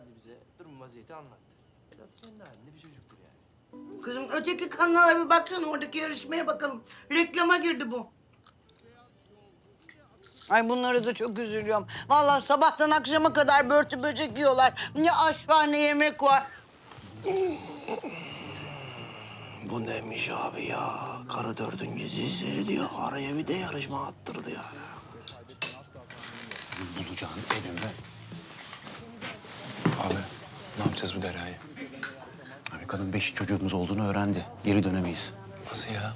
geldi bize. Durum vaziyeti anlattı. Vedat kendi halinde bir çocuktur yani. Kızım öteki kanala bir baksana oradaki yarışmaya bakalım. Reklama girdi bu. Ay bunları da çok üzülüyorum. Vallahi sabahtan akşama kadar börtü böcek yiyorlar. Ne aş var ne yemek var. Bu neymiş abi ya? Karı dördüncü dizisi diyor. Araya bir de yarışma attırdı yani. Sizin bulacağınız evimde. Abi ne yapacağız bu Derya'yı? Abi kadın beş çocuğumuz olduğunu öğrendi. Geri dönemeyiz. Nasıl ya?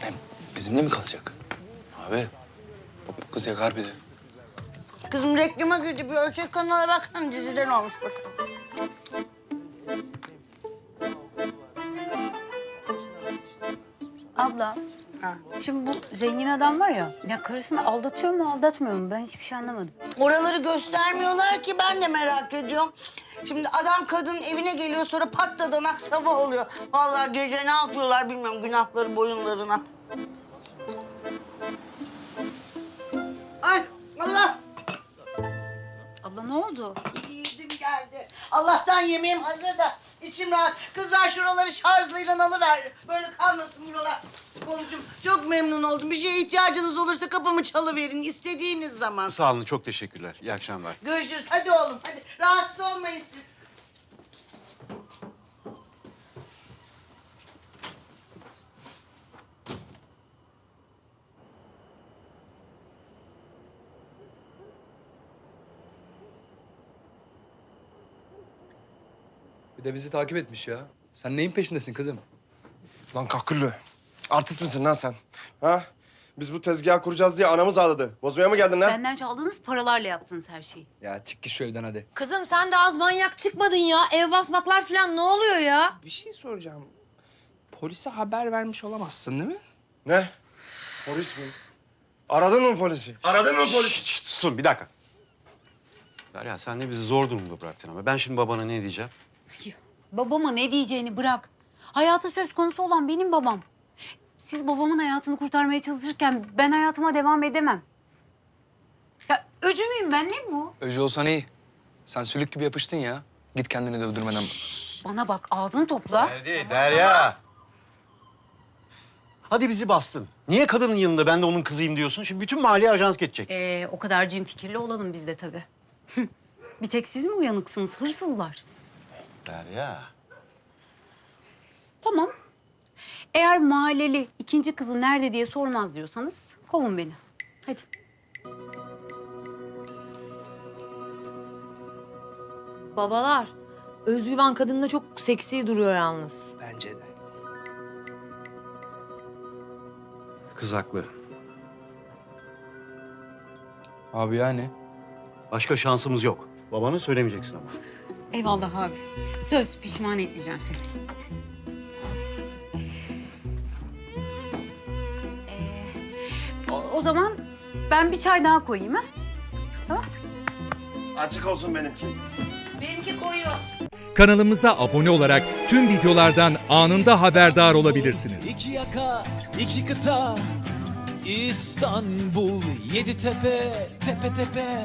Hem bizimle mi kalacak? Abi bu kız yakar bizi. Kızım reklama girdi bir öteki kanala baksana diziden olmuş bakalım. Abla, Ha. şimdi bu zengin adam var ya, ya karısını aldatıyor mu aldatmıyor mu? Ben hiçbir şey anlamadım. Oraları göstermiyorlar ki ben de merak ediyorum. Şimdi adam kadın evine geliyor sonra patladanak sabah oluyor. Vallahi gece ne yapıyorlar bilmiyorum günahları boyunlarına. Ay Allah Abla ne oldu? yiğidim geldi. Allah'tan yemeğim hazır da içim rahat. Kızlar şuraları şarjlıyla alıver. Böyle kalmasın buralar. Komşum çok memnun oldum. Bir şeye ihtiyacınız olursa kapımı çalıverin istediğiniz zaman. Sağ olun, çok teşekkürler. İyi akşamlar. Görüşürüz. Hadi oğlum hadi. Rahatsız olmayın siz. Bir de bizi takip etmiş ya. Sen neyin peşindesin kızım? Lan kahküllü. Artist misin lan sen? Ha? Biz bu tezgahı kuracağız diye anamız ağladı. Bozmaya mı geldin lan? Benden çaldığınız paralarla yaptınız her şeyi. Ya çık git şu evden hadi. Kızım sen de az manyak çıkmadın ya. Ev basmaklar falan ne oluyor ya? Bir şey soracağım. Polise haber vermiş olamazsın değil mi? Ne? Polis mi? Aradın mı polisi? Aradın mı polisi? Şşt, susun bir dakika. Derya sen de bizi zor durumda bıraktın ama ben şimdi babana ne diyeceğim? Babama ne diyeceğini bırak. Hayatı söz konusu olan benim babam. Siz babamın hayatını kurtarmaya çalışırken ben hayatıma devam edemem. Ya öcü müyüm ben ne bu? Öcü olsan iyi. Sen sülük gibi yapıştın ya. Git kendini dövdürmeden. Bana bak ağzını topla. Derdi, Derya. Hadi bizi bastın. Niye kadının yanında ben de onun kızıyım diyorsun? Şimdi bütün mahalleye ajans geçecek. Ee, o kadar cin fikirli olalım biz de tabii. Bir tek siz mi uyanıksınız hırsızlar? Derya. Tamam. Eğer mahalleli ikinci kızı nerede diye sormaz diyorsanız kovun beni. Hadi. Babalar, özgüven kadında çok seksi duruyor yalnız. Bence de. Kız haklı. Abi yani. Başka şansımız yok. Babana söylemeyeceksin ama. Eyvallah abi. Söz pişman etmeyeceğim seni. Ee, o, o zaman ben bir çay daha koyayım ha? Tamam. Açık olsun benimki. Benimki koyu. Kanalımıza abone olarak tüm videolardan anında haberdar olabilirsiniz. İki yaka, iki kıta, İstanbul, yedi tepe, tepe tepe.